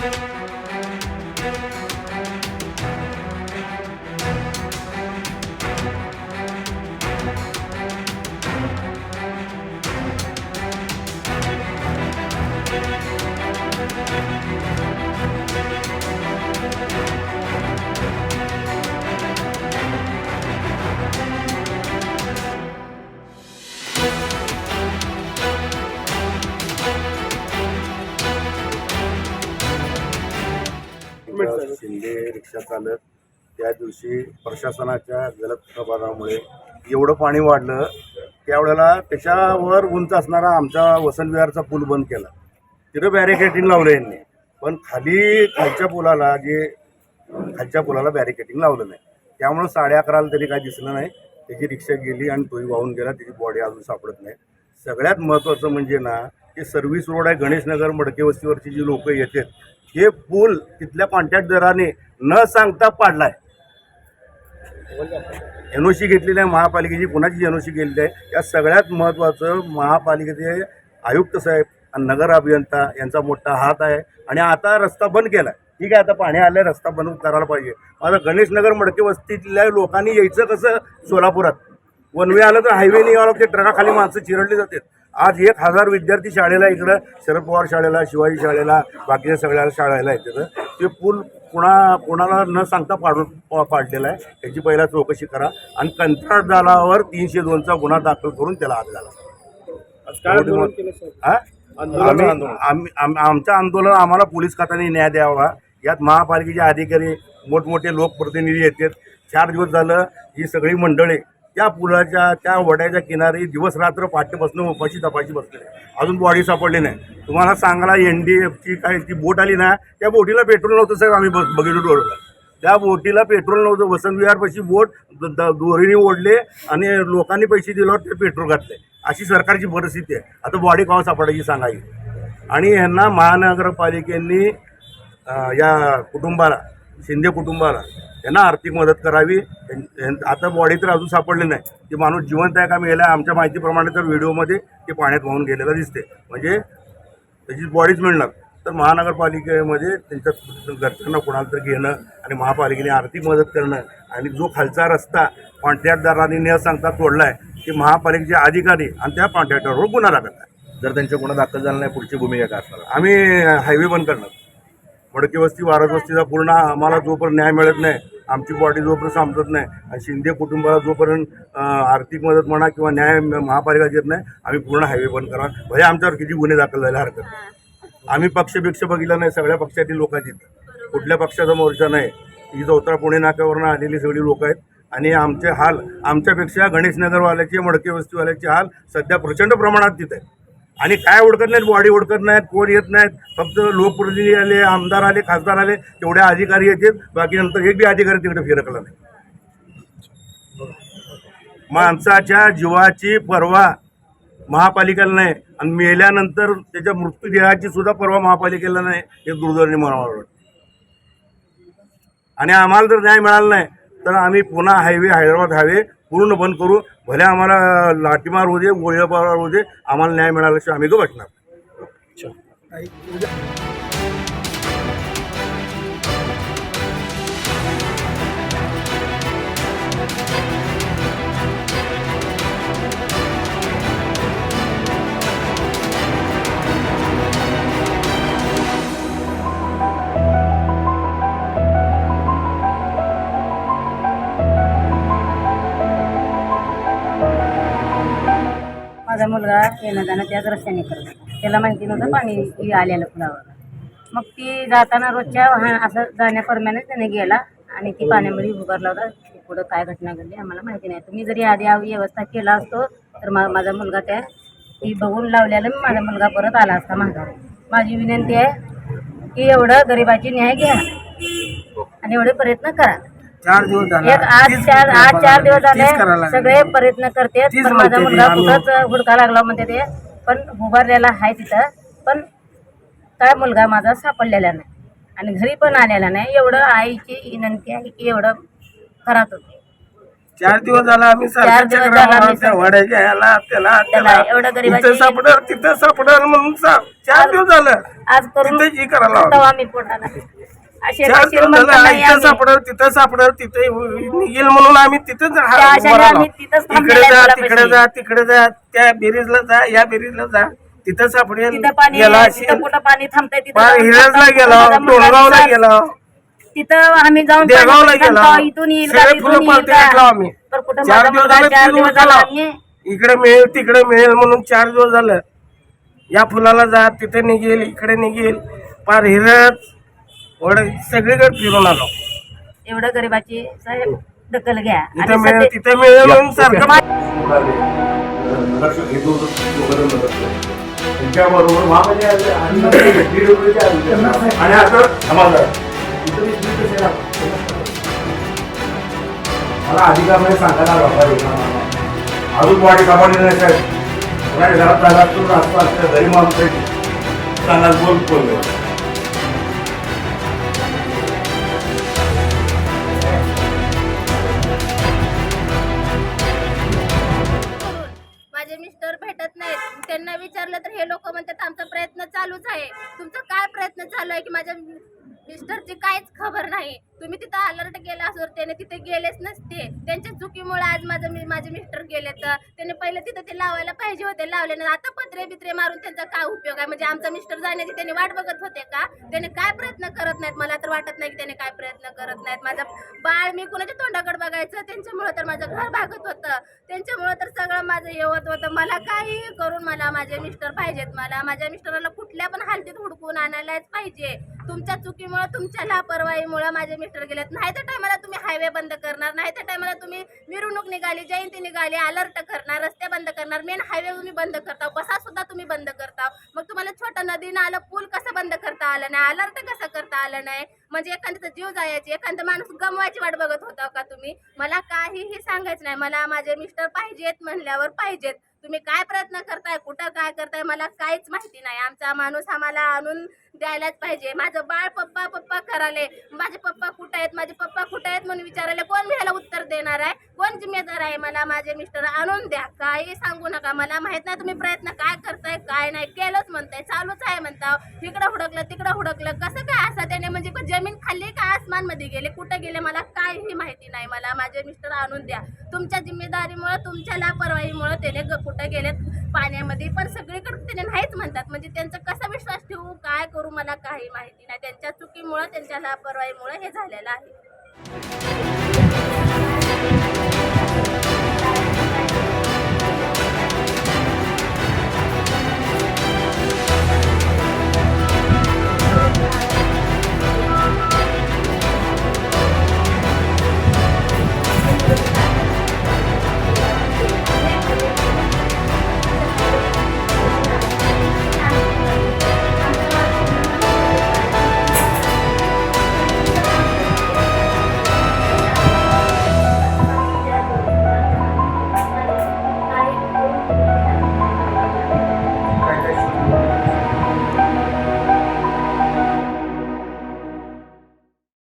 Bye. Shinde रिक्षा चालक त्या दिवशी प्रशासनाच्या गलत प्रभावामुळे एवढं पाणी वाढलं त्यावेळेला त्याच्यावर उंच असणारा आमचा वसंतविहारचा पूल बंद केला. तिथं बॅरिकेटिंग लावलं यांनी. पण खाली खालच्या पुलाला जे खालच्या पुलाला बॅरिकेटिंग लावलं नाही. त्यामुळं साडे अकराला तरी काय दिसलं नाही. त्याची रिक्षा गेली आणि तोही वाहून गेला. त्याची बॉडी अजून सापडत नाही. सगळ्यात महत्त्वाचं म्हणजे ना ते सर्व्हिस रोड आहे गणेशनगर मडकेवस्तीवरची जी लोकं येतात हे पूल तिथल्या कॉन्ट्रॅक्टदाराने न सांगता पाडलाय. एन ओ घेतलेली आहे महापालिकेची कुणाची एन ओ गेलेली आहे या सगळ्यात महत्त्वाचं महापालिकेचे आयुक्त साहेब आणि नगर अभियंता यांचा मोठा हात आहे. आणि आता रस्ता बंद केला ठीक आहे आता पाणी आलं रस्ता बंद करायला पाहिजे. आता गणेशनगर मडके वस्तीतल्या लोकांनी यायचं कसं? सोलापुरात. वनवे आलं तर हायवेने यावं ते ट्रकाखाली माणसं चिरडली जातात. आज एक हजार विद्यार्थी शाळेला इकडं शरद पवार शाळेला शिवाजी शाळेला बाकीच्या सगळ्या शाळेला येतात ते पूल कुणा कोणाला न सांगता पाडून पाडलेला आहे. त्याची पहिला चौकशी करा. आणि कंत्राटदारावर तीनशे दोनचा गुन्हा दाखल करून त्याला हा? आंदोलन- आम्ही आमचं आंदोलन आम्हाला पोलीस खात्याने न्याय द्यावा. यात महापालिकेचे अधिकारी मोठमोठे लोकप्रतिनिधी येतात. चार दिवस झालं ही सगळी मंडळी त्या पुलाच्या त्या वड्याच्या किनारी दिवस रात्र पाठ्यपासून उपाशी तपाशी बसले अजून बॉडी सापडली नाही. तुम्हाला सांगायला एन डी एफची काय ती बोट आली ना त्या बोटीला पेट्रोल नव्हतं साहेब आम्ही बघ- बघितलं डोळ. त्या बोटीला पेट्रोल नव्हतं वसंत विहारपाशी बोट द- द- दोरीने ओढले आणि लोकांनी पैसे दिल्यावर ते पेट्रोल घातले. अशी सरकारची परिस्थिती आहे. आता बॉडी केव्हा सापडायची सांगायची आणि ह्यांना महानगरपालिकेने या कुटुंबाला शिंदे कुटुंबाला यांना आर्थिक मदत करावी. आता बॉडी तर अजून सापडली नाही. ती माणूस जिवंत आहे का मेला आहे? आमच्या माहितीप्रमाणे तर व्हिडिओमध्ये ते पाण्यात वाहून गेलेलं दिसते म्हणजे त्याची बॉडीच मिळणार. तर महानगरपालिकेमध्ये त्यांच्या घरच्यांना कोणाला तर घेणं आणि महापालिकेने आर्थिक मदत करणं आणि जो खालचा रस्ता कॉन्ट्रॅक्टदारांनी न सांगता तोडला आहे ते महापालिकेचे अधिकारी आणि त्या कॉन्ट्रॅक्टरवर गुन्हा दाखल आहे जर त्यांच्या गुन्हा दाखल झाला नाही पुढची भूमिका काय असणार? आम्ही हायवे बंद करणार. मडकी वस्ती वारस वस्तीचा पूर्ण आम्हाला जोपर्यंत न्याय मिळत नाही आमची बॉडी जोपर्यंत समजत नाही आणि शिंदे कुटुंबाला जोपर्यंत आर्थिक मदत म्हणा किंवा न्याय म- महापालिका देत नाही आम्ही पूर्ण हायवे बंद करा भले आमच्यावर किती गुन्हे दाखल झाले हरकत नाही. आम्ही पक्षपेक्ष बघितला नाही सगळ्या पक्षातील लोक आहेत कुठल्या पक्षाचा मोर्चा नाही. ही चौथरा पुणे नाक्यावरनं आलेली सगळी लोक आहेत. आणि आमचे हाल आमच्यापेक्षा गणेशनगरवाल्याचे मडके वस्तीवाल्याचे हाल सध्या प्रचंड प्रमाणात तिथे आहेत. आणि काय ओळखत नाहीत बॉडी ओळखत नाहीत कोण येत नाहीत फक्त लोकप्रतिनिधी आले आमदार आले खासदार आले तेवढे अधिकारी येतील बाकी नंतर एक बी अधिकारी तिकडे फिरकला नाही. माणसाच्या जीवाची पर्वा महापालिकेला नाही आणि मेल्यानंतर त्याच्या मृत्यूदेहाची सुद्धा पर्वा महापालिकेला नाही हे दुर्दैवाने म्हणावं वाटतं आणि आम्हाला जर न्याय मिळाला नाही तर आम्ही पुन्हा हायवे हैदराबाद हायवे पूर्ण बंद करू. भले आम्हाला लाठीमार होऊ दे गोळीबार होऊ दे आम्हाला न्याय मिळाल्याशिवाय आम्ही तो बसणार. मुलगा येणं जाणं त्याच रस्त्याने करत त्याला माहिती नव्हतं पाणी आलेलं फुलावर मग ती जाताना रोजच्या वाहन असं जाण्याप्रमाणे त्याने गेला आणि ती पाण्यामध्ये उभारला होता. पुढं काय घटना घडली आम्हाला माहिती नाही. तुम्ही जरी आधी व्यवस्था केला असतो तर मा माझा मुलगा त्या ती बघून लावलेलं माझा मुलगा परत आला असता माझा माझी विनंती आहे की एवढं गरिबाची न्याय घ्या आणि एवढे प्रयत्न करा. चार दिवस झाला एक आज तीच चार आज चार दिवस तीच करायला झाले लागली. सगळे प्रयत्न करते. तीच पण माझा म्हणते ती, मुलगा आम्ही- कुठंच हुडका लागला म्हणते ते. पण उभारलेला आहे तिथं. पण काय मुलगा माझा सापडलेला नाही. आणि घरी पण आलेला नाही. एवढं आईची विनंती आहे की एवढं करा तुम्ही चार दिवस झाला आम्ही चार दिवस झाला आम्ही मारतो. त्या वड्याच्या ह्याला त्याला त्याला एवढं गरीबाची- इथं सापडल तिथं सापडल म्हणून सा- चार दिवस झालं. आज करून तिथं जी करायला लावलं. तेव्हा आम्ही पोटाला असे इथं आम्ही. सापडल तिथं सापडल तिथे निघेल म्हणून आम्ही तिथंच हा- त्या आशेने उभा राहिलो. आम्ही तिथंच इकडे थांबलेलो जा आहे तिकडे. जा तिकडे जा त्या बेरीजला जा या बेरीजला जा तिथं सापडेल तिथं पाणी गेला तिथं कुठं पाणी थांबतंय तिथं पार जाऊन हिरजला थांबतो. गेलो माझा मुलगा गेलो तिथं आम्ही जाऊन देगावला पाणी गेलो थांबतो. इथून येईल का सगळे तिथून फुलं येईल पालते का? घातलो आम्ही तर कुठं चार माझा दिवस मुलगा झाले चार फिरून दिवस झाला गेलो. आम्ही इकडे मिळेल तिकडे मिळेल म्हणून चार दिवस झालं या फुलाला जा तिथे निघेल इकडे निघेल पार हिरत वड सगळीकडे फिरून आलो. एवढं गरीबाची साहेब दखल घ्या. आणि इथं मिळेल सध्या- तिथे मिळेल म्हणून सारखं लक्ष घेत होतो वगैरे मदत करतो. त्यांच्याबरोबर महापालिका आले आणि DWP चे आले. आणि आता समाजात इथं मी स्पीड कशी आहे? मला अधिकाऱ्याने सांगायला बाबा अजून वाढी सामान्य नाही साहेब. कोणाच्या घरात जागा तो रस्ता असते घरी माणूस आहे. सांगा बोल बोल. मिस्टर भेटत नाहीत. त्यांना विचारलं तर हे लोक म्हणतात आमचा प्रयत्न चालूच आहे. तुमचा काय प्रयत्न चालू आहे की माझ्या मिस्टरची काहीच खबर नाही. तुम्ही तिथं अलर्ट केला असो त्याने तिथे गेलेच नसते. त्यांच्या चुकीमुळे आज माझं मी माझे मिस्टर गेले तर त्याने पहिले तिथं ते लावायला पाहिजे होते लावले नाही. आता पत्रे बित्रे मारून त्यांचा काय उपयोग आहे? म्हणजे आमचा मिस्टर जाण्याची त्याने वाट बघत होते का? त्याने काय प्रयत्न करत नाहीत? मला तर वाटत नाही की त्याने काय प्रयत्न करत नाहीत. माझं बाळ मी कुणाच्या तोंडाकडे बघायचं? त्यांच्यामुळं तर माझं घर भागत होतं. त्यांच्यामुळं तर सगळं माझं येवत होतं. मला काही करून मला माझे मिस्टर पाहिजेत मला. माझ्या मिस्टरला कुठल्या पण हालतीत हुडकून आणायलाच पाहिजे. तुमच्या चुकीमुळं तुमच्या लापरवाहीमुळं माझे मिस्टर गेलेत. नाही तर टायमाला तुम्ही हायवे बंद करणार नाही तर टायमाला तुम्ही मिरवणूक निघाली जयंती निघाली अलर्ट करणार रस्ते बंद करणार मेन हायवे तुम्ही बंद करता बसा सुद्धा तुम्ही बंद करता. मग तुम्हाला छोटं नदी नालं पूल कसं बंद करता आलं नाही? अलर्ट कसं करता आलं नाही? म्हणजे एखाद्याचा जीव जायची एखादा माणूस गमवायची वाट बघत होता का तुम्ही? मला काहीही सांगायचं नाही. मला माझे मिस्टर पाहिजेत म्हणल्यावर पाहिजेत. तुम्ही काय प्रयत्न करताय? कुठं काय करताय? मला काहीच माहिती नाही. आमचा माणूस आम्हाला आणून द्यायलाच पाहिजे. माझं बाळ पप्पा पप्पा कराले माझे पप्पा कुठं आहेत? माझे पप्पा कुठं आहेत म्हणून विचारायला. कोण मी ह्याला उत्तर देणार आहे? कोण जिम्मेदार आहे मला माझे मिस्टर आणून द्या. काही सांगू नका मला. माहीत नाही तुम्ही प्रयत्न काय करताय काय नाही. केलंच म्हणताय. चालूच आहे म्हणता इकडं हुडकलं तिकडं हुडकलं. कसं काय असं त्याने म्हणजे जमीन खाल्ली का आसमानमध्ये गेले? कुठं गेले? मला काहीही माहिती नाही मला. माझे मिस्टर आणून द्या. तुमच्या जिम्मेदारीमुळे तुमच्या लापरवाहीमुळं त्याने कुठं गेलेत? पाण्यामध्ये. पण सगळीकडे त्याने नाहीच म्हणतात. म्हणजे त्यांचा कसा विश्वास ठेवू? काय करू? मला काही माहिती नाही. त्यांच्या चुकीमुळं त्यांच्या लापरवाहीमुळे हे झालेलं आहे.